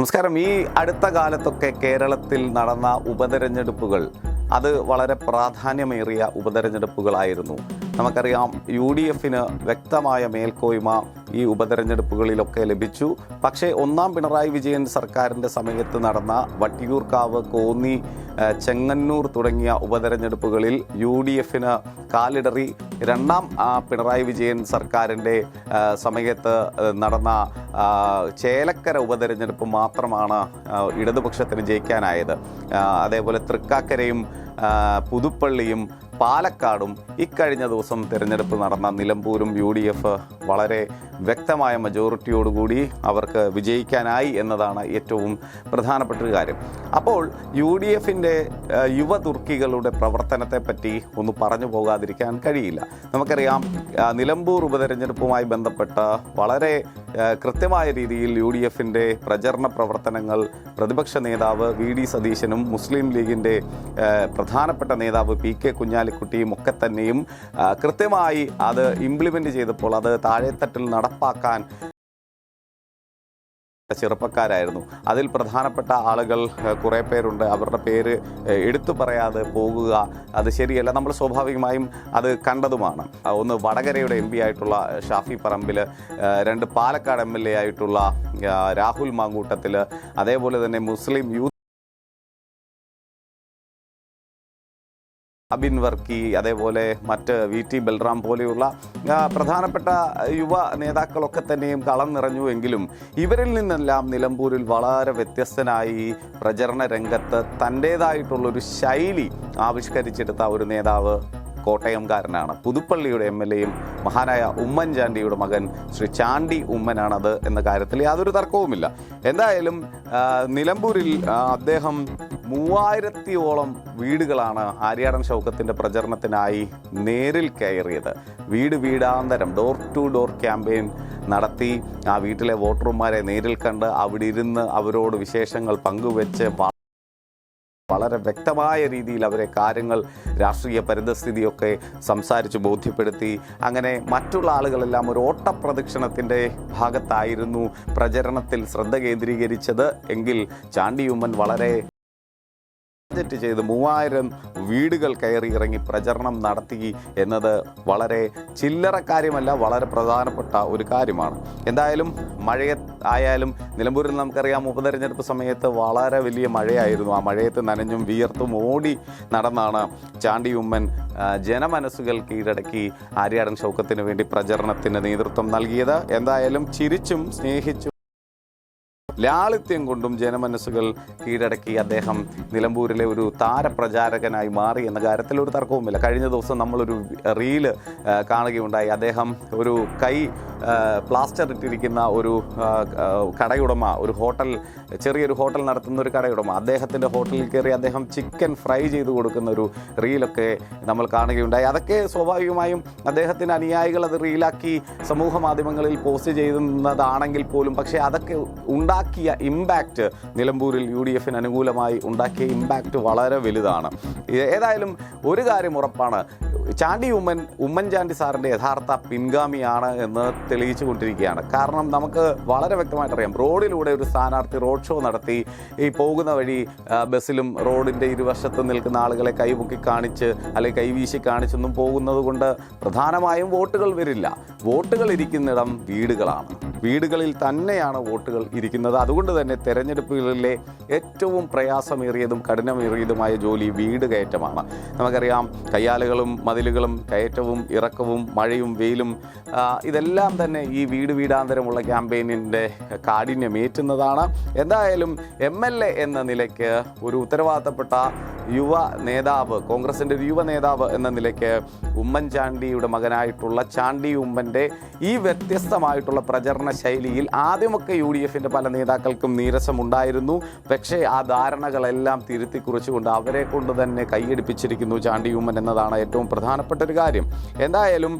നമസ്കാരം. ഈ അടുത്ത കാലത്തൊക്കെ കേരളത്തിൽ നടന്ന ഉപതെരഞ്ഞെടുപ്പുകൾ അത് വളരെ പ്രാധാന്യമേറിയ ഉപതെരഞ്ഞെടുപ്പുകളായിരുന്നു. നമുക്കറിയാം യു ഡി എഫിന് വ്യക്തമായ മേൽക്കോയ്മ ഈ ഉപതെരഞ്ഞെടുപ്പുകളിലൊക്കെ ലഭിച്ചു. പക്ഷേ ഒന്നാം പിണറായി വിജയൻ സർക്കാരിന്റെ സമയത്ത് നടന്ന വട്ടിയൂർക്കാവ് കോന്നി ചെങ്ങന്നൂർ തുടങ്ങിയ ഉപതെരഞ്ഞെടുപ്പുകളിൽ യു ഡി എഫിന് കാലിടറി. രണ്ടാം പിണറായി വിജയൻ സർക്കാരിന്റെ സമയത്ത് നടന്ന ചേലക്കര ഉപതെരഞ്ഞെടുപ്പ് മാത്രമാണ് ഇടതുപക്ഷത്തിന് ജയിക്കാനായത്. അതേപോലെ തൃക്കാക്കരയും പുതുപ്പള്ളിയും പാലക്കാടും ഇക്കഴിഞ്ഞ ദിവസം തിരഞ്ഞെടുപ്പ് നടന്ന നിലമ്പൂരും യു ഡി എഫ് വളരെ വ്യക്തമായ മജോറിറ്റിയോടുകൂടി അവർക്ക് വിജയിക്കാനായി എന്നതാണ് ഏറ്റവും പ്രധാനപ്പെട്ട ഒരു കാര്യം. അപ്പോൾ യു ഡി എഫിന്റെ യുവതുർക്കികളുടെ പ്രവർത്തനത്തെപ്പറ്റി പ്രവർത്തനത്തെ പറ്റി ഒന്ന് പറഞ്ഞു പോകാതിരിക്കാൻ കഴിയില്ല. നമുക്കറിയാം നിലമ്പൂർ ഉപതെരഞ്ഞെടുപ്പുമായി ബന്ധപ്പെട്ട വളരെ കൃത്യമായ രീതിയിൽ യു ഡി എഫിന്റെ പ്രചരണ പ്രവർത്തനങ്ങൾ പ്രതിപക്ഷ നേതാവ് വി ഡി സതീശനും മുസ്ലിം ലീഗിന്റെ പ്രധാനപ്പെട്ട നേതാവ് പി കെ കുഞ്ഞാലിക്കുട്ടിയും ഒക്കെ തന്നെയും കൃത്യമായി അത് ഇംപ്ലിമെന്റ് ചെയ്തപ്പോൾ അത് താഴെത്തട്ടിൽ നടപ്പാക്കാൻ ചെറുപ്പക്കാരായിരുന്നു. അതിൽ പ്രധാനപ്പെട്ട ആളുകൾ കുറേ പേരുണ്ട്. അവരുടെ പേര് എടുത്തു പറയാതെ പോകുക അത് ശരിയല്ല. നമ്മൾ സ്വാഭാവികമായും അത് കണ്ടതുമാണ്. ഒന്ന് വടകരയുടെ എം ആയിട്ടുള്ള ഷാഫി പറമ്പിൽ രണ്ട് പാലക്കാട് എ ആയിട്ടുള്ള രാഹുൽ മാങ്കൂട്ടത്തിൽ അതേപോലെ തന്നെ മുസ്ലിം യൂത്ത് അബിൻ വർക്കി അതേപോലെ മറ്റ് വി ടി ബൽറാം പോലെയുള്ള പ്രധാനപ്പെട്ട യുവ നേതാക്കളൊക്കെ തന്നെയും കളം നിറഞ്ഞു എങ്കിലും ഇവരിൽ നിന്നെല്ലാം നിലമ്പൂരിൽ വളരെ വ്യത്യസ്തനായി പ്രചരണ രംഗത്ത് തന്റേതായിട്ടുള്ളൊരു ശൈലി ആവിഷ്കരിച്ചെടുത്ത ഒരു നേതാവ് കോട്ടയംകാരനാണ്. പുതുപ്പള്ളിയുടെ എം എൽ എയും മഹാനായ ഉമ്മൻചാണ്ടിയുടെ മകൻ ശ്രീ ചാണ്ടി ഉമ്മനാണത് എന്ന കാര്യത്തിൽ യാതൊരു തർക്കവുമില്ല. എന്തായാലും നിലമ്പൂരിൽ അദ്ദേഹം മൂവായിരത്തിയോളം വീടുകളാണ് ആര്യാടൻ ഷൗക്കത്തിന്റെ പ്രചരണത്തിനായി നേരിൽ കയറിയത്. വീട് വീടാന്തരം ഡോർ ടു ഡോർ ക്യാമ്പയിൻ നടത്തി. ആ വീട്ടിലെ വോട്ടർമാരെ നേരിൽ കണ്ട് അവിടെ ഇരുന്ന് അവരോട് വിശേഷങ്ങൾ പങ്കുവെച്ച് വളരെ വ്യക്തമായ രീതിയിൽ അവരെ കാര്യങ്ങൾ രാഷ്ട്രീയ പരിതസ്ഥിതിയൊക്കെ സംസാരിച്ച് ബോധ്യപ്പെടുത്തി. അങ്ങനെ മറ്റുള്ള ആളുകളെല്ലാം ഒരു ഓട്ടപ്രദക്ഷിണത്തിന്റെ ഭാഗത്തായിരുന്നു പ്രചരണത്തിൽ ശ്രദ്ധ കേന്ദ്രീകരിച്ചത്. എങ്കിൽ ചാണ്ടിയുമ്മൻ വളരെ ബഡ്ജറ്റ് ചെയ്ത് മൂവായിരം വീടുകൾ കയറി ഇറങ്ങി പ്രചരണം നടത്തി എന്നത് വളരെ ചില്ലറ കാര്യമല്ല വളരെ പ്രധാനപ്പെട്ട ഒരു കാര്യമാണ്. എന്തായാലും മഴ ആയാലും നിലമ്പൂരിൽ നമുക്കറിയാം ഉപതെരഞ്ഞെടുപ്പ് സമയത്ത് വളരെ വലിയ മഴയായിരുന്നു. ആ മഴയത്ത് നനഞ്ഞും വിയർത്തും ഓടി നടന്നാണ് ചാണ്ടി ഉമ്മൻ ജനമനസ്സുകൾ കീഴടക്കി ആര്യാടൻ ശൗക്കത്തിന് വേണ്ടി പ്രചരണത്തിന് നേതൃത്വം നൽകിയത്. എന്തായാലും ചിരിച്ചും സ്നേഹിച്ചും ലാളിത്യം കൊണ്ടും ജനമനസ്സുകൾ കീഴടക്കി അദ്ദേഹം നിലമ്പൂരിലെ ഒരു താരപ്രചാരകനായി മാറി എന്ന കാര്യത്തിൽ ഒരു തർക്കവുമില്ല. കഴിഞ്ഞ ദിവസം നമ്മളൊരു റീൽ കാണുകയുണ്ടായി. അദ്ദേഹം ഒരു കൈ പ്ലാസ്റ്റർ ഇട്ടിരിക്കുന്ന ഒരു കടയുടമ ഒരു ഹോട്ടൽ ചെറിയൊരു ഹോട്ടൽ നടത്തുന്ന ഒരു കടയുടമ അദ്ദേഹത്തിന്റെ ഹോട്ടലിൽ കയറി അദ്ദേഹം ചിക്കൻ ഫ്രൈ ചെയ്ത് കൊടുക്കുന്ന ഒരു റീലൊക്കെ നമ്മൾ കാണുകയുണ്ടായി. അതൊക്കെ സ്വാഭാവികമായും അദ്ദേഹത്തിന് അനുയായികൾ അത് റീലാക്കി സമൂഹ മാധ്യമങ്ങളിൽ പോസ്റ്റ് ചെയ്യുന്നതാണെങ്കിൽ പോലും പക്ഷേ അതൊക്കെ ഉണ്ടാക്കിയ ഇമ്പാക്റ്റ് നിലമ്പൂരിൽ യു ഡി എഫിന് അനുകൂലമായി ഉണ്ടാക്കിയ ഇമ്പാക്റ്റ് വളരെ വലുതാണ്. ഏതായാലും ഒരു കാര്യം ഉറപ്പാണ്. ചാണ്ടി ഉമ്മൻ ഉമ്മൻചാണ്ടി സാറിന്റെ യഥാർത്ഥ പിൻഗാമിയാണ് എന്ന് തെളിയിച്ചു കൊണ്ടിരിക്കുകയാണ് കാരണം നമുക്ക് വളരെ വ്യക്തമായിട്ട് അറിയാം റോഡിലൂടെ ഒരു സ്ഥാനാർത്ഥി റോഡ് ഷോ നടത്തി ഈ പോകുന്ന വഴി ബസ്സിലും റോഡിന്റെ ഇരുവശത്ത് നിൽക്കുന്ന ആളുകളെ കൈപൊക്കി കാണിച്ച് അല്ലെങ്കിൽ കൈവീശി കാണിച്ചൊന്നും പോകുന്നത് കൊണ്ട് പ്രധാനമായും വോട്ടുകൾ വരില്ല. വോട്ടുകൾ ഇരിക്കുന്നിടം വീടുകളാണ്. വീടുകളിൽ തന്നെയാണ് വോട്ടുകൾ ഇരിക്കുന്നത്. അതുകൊണ്ട് തന്നെ തെരഞ്ഞെടുപ്പുകളിലെ ഏറ്റവും പ്രയാസമേറിയതും കഠിനമേറിയതുമായ ജോലി വീട് കയറ്റമാണ് നമുക്കറിയാം കയ്യാലുകളും മതിലുകളും കയറ്റവും ഇറക്കവും മഴയും വെയിലും ഇതെല്ലാം തന്നെ ഈ വീട് വീടാന്തരമുള്ള ക്യാമ്പയിനിന്റെ കാഠിന്യമേറ്റുന്നതാണ് എന്തായാലും എം എൽ എ എന്ന നിലയ്ക്ക് ഒരു ഉത്തരവാദിത്തപ്പെട്ട യുവ നേതാവ് കോൺഗ്രസിന്റെ ഒരു യുവ നേതാവ് എന്ന നിലയ്ക്ക് ഉമ്മൻചാണ്ടിയുടെ മകനായിട്ടുള്ള ചാണ്ടി ഉമ്മന്റെ ഈ വ്യത്യസ്തമായിട്ടുള്ള പ്രചരണ ശൈലിയിൽ ആദ്യമൊക്കെ യു ഡി എഫിന്റെ പല നേതാക്കൾക്കും നീരസമുണ്ടായിരുന്നു. പക്ഷേ ആ ധാരണകളെല്ലാം തിരുത്തി കുറിച്ചുകൊണ്ട് അവരെ കൊണ്ട് തന്നെ കൈയടിപ്പിച്ചിരിക്കുന്നു ചാണ്ടി ഉമ്മൻ എന്നതാണ് ഏറ്റവും പ്രധാനപ്പെട്ട ഒരു കാര്യം. എന്തായാലും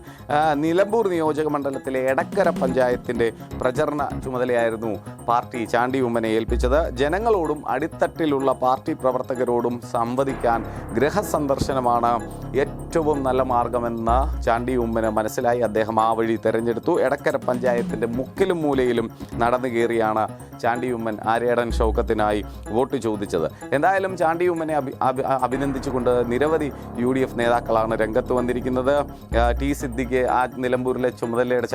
നിലമ്പൂർ നിയോജക മണ്ഡലത്തിലെ എടക്കര പഞ്ചായത്തിന്റെ പ്രചരണ ചുമതലയായിരുന്നു പാർട്ടി ചാണ്ടി ഉമ്മനെ ഏൽപ്പിച്ചത്. ജനങ്ങളോടും അടിത്തട്ടിലുള്ള പാർട്ടി പ്രവർത്തകരോടും സംവദിക്കാൻ ഗൃഹസന്ദർശനമാണ് ഏറ്റവും നല്ല മാർഗമെന്ന് ചാണ്ടി ഉമ്മന് മനസ്സിലായി. അദ്ദേഹം ആ വഴി തിരഞ്ഞെടുത്തു. എടക്കര പഞ്ചായത്തിന്റെ മുക്കിലും മൂലയിലും നടന്നു കയറിയാണ് ചാണ്ടി ഉമ്മൻ ആര്യാടൻ ഷൗക്കത്തിനായി വോട്ട് ചോദിച്ചത്. എന്തായാലും ചാണ്ടി ഉമ്മനെ അഭി അഭി- അഭിനന്ദിച്ചുകൊണ്ട് നിരവധി യു ഡി എഫ് നേതാക്കളാണ് രംഗത്ത് വന്നിരിക്കുന്നത്. ടി സിദ്ദിഖ് ആ നിലമ്പൂരിലെ ചുമതലയുടെ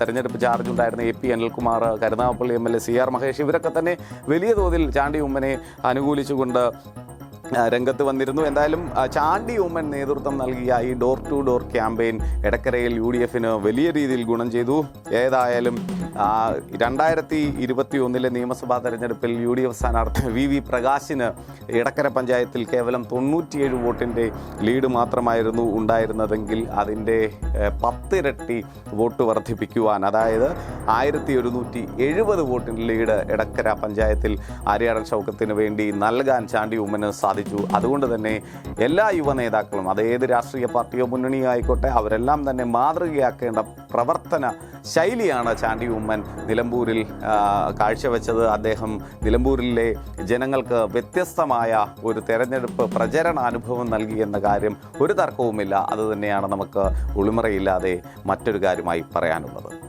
തെരഞ്ഞെടുപ്പ് ചാർജ് ഉണ്ടായിരുന്ന A P Anilkumar Karunagappally M L A C R Mahesh ഇവരൊക്കെ തന്നെ വലിയ തോതിൽ ചാണ്ടി ഉമ്മനെ അനുകൂലിച്ചുകൊണ്ട് രംഗത്ത് വന്നിരുന്നു. എന്തായാലും ചാണ്ടി ഉമ്മൻ നേതൃത്വം നൽകിയ ഈ ഡോർ ടു ഡോർ ക്യാമ്പയിൻ എടക്കരയിൽ യു ഡി എഫിന് വലിയ രീതിയിൽ ഗുണം ചെയ്തു. ഏതായാലും രണ്ടായിരത്തി ഇരുപത്തി ഒന്നിലെ നിയമസഭാ തെരഞ്ഞെടുപ്പിൽ യു ഡി എഫ് സ്ഥാനാർത്ഥി വി വി പ്രകാശിന് എടക്കര പഞ്ചായത്തിൽ കേവലം തൊണ്ണൂറ്റിയേഴ് വോട്ടിന്റെ ലീഡ് മാത്രമായിരുന്നു ഉണ്ടായിരുന്നതെങ്കിൽ അതിന്റെ പത്തിരട്ടി വോട്ട് വർദ്ധിപ്പിക്കുവാൻ അതായത് ആയിരത്തി ഒരുന്നൂറ്റി എഴുപത് വോട്ടിന്റെ ലീഡ് എടക്കര പഞ്ചായത്തിൽ ആര്യാടൻ ചൗക്കത്തിന് വേണ്ടി നൽകാൻ ചാണ്ടി ഉമ്മന് സാധിച്ചു. അതുകൊണ്ട് തന്നെ എല്ലാ യുവ നേതാക്കളും അത് ഏത് രാഷ്ട്രീയ പാർട്ടിയോ മുന്നണിയോ ആയിക്കോട്ടെ അവരെല്ലാം തന്നെ മാതൃകയാക്കേണ്ട പ്രവർത്തന ശൈലിയാണ് ചാണ്ടി ഉമ്മൻ നിലമ്പൂരിൽ കാഴ്ചവെച്ചത്. അദ്ദേഹം നിലമ്പൂരിലെ ജനങ്ങൾക്ക് വ്യത്യസ്തമായ ഒരു തെരഞ്ഞെടുപ്പ് പ്രചരണ അനുഭവം നൽകി എന്ന കാര്യം ഒരു തർക്കവുമില്ല. അതുതന്നെയാണ് നമുക്ക് ഒളിമറയില്ലാതെ മറ്റൊരു കാര്യമായി പറയാനുള്ളത്.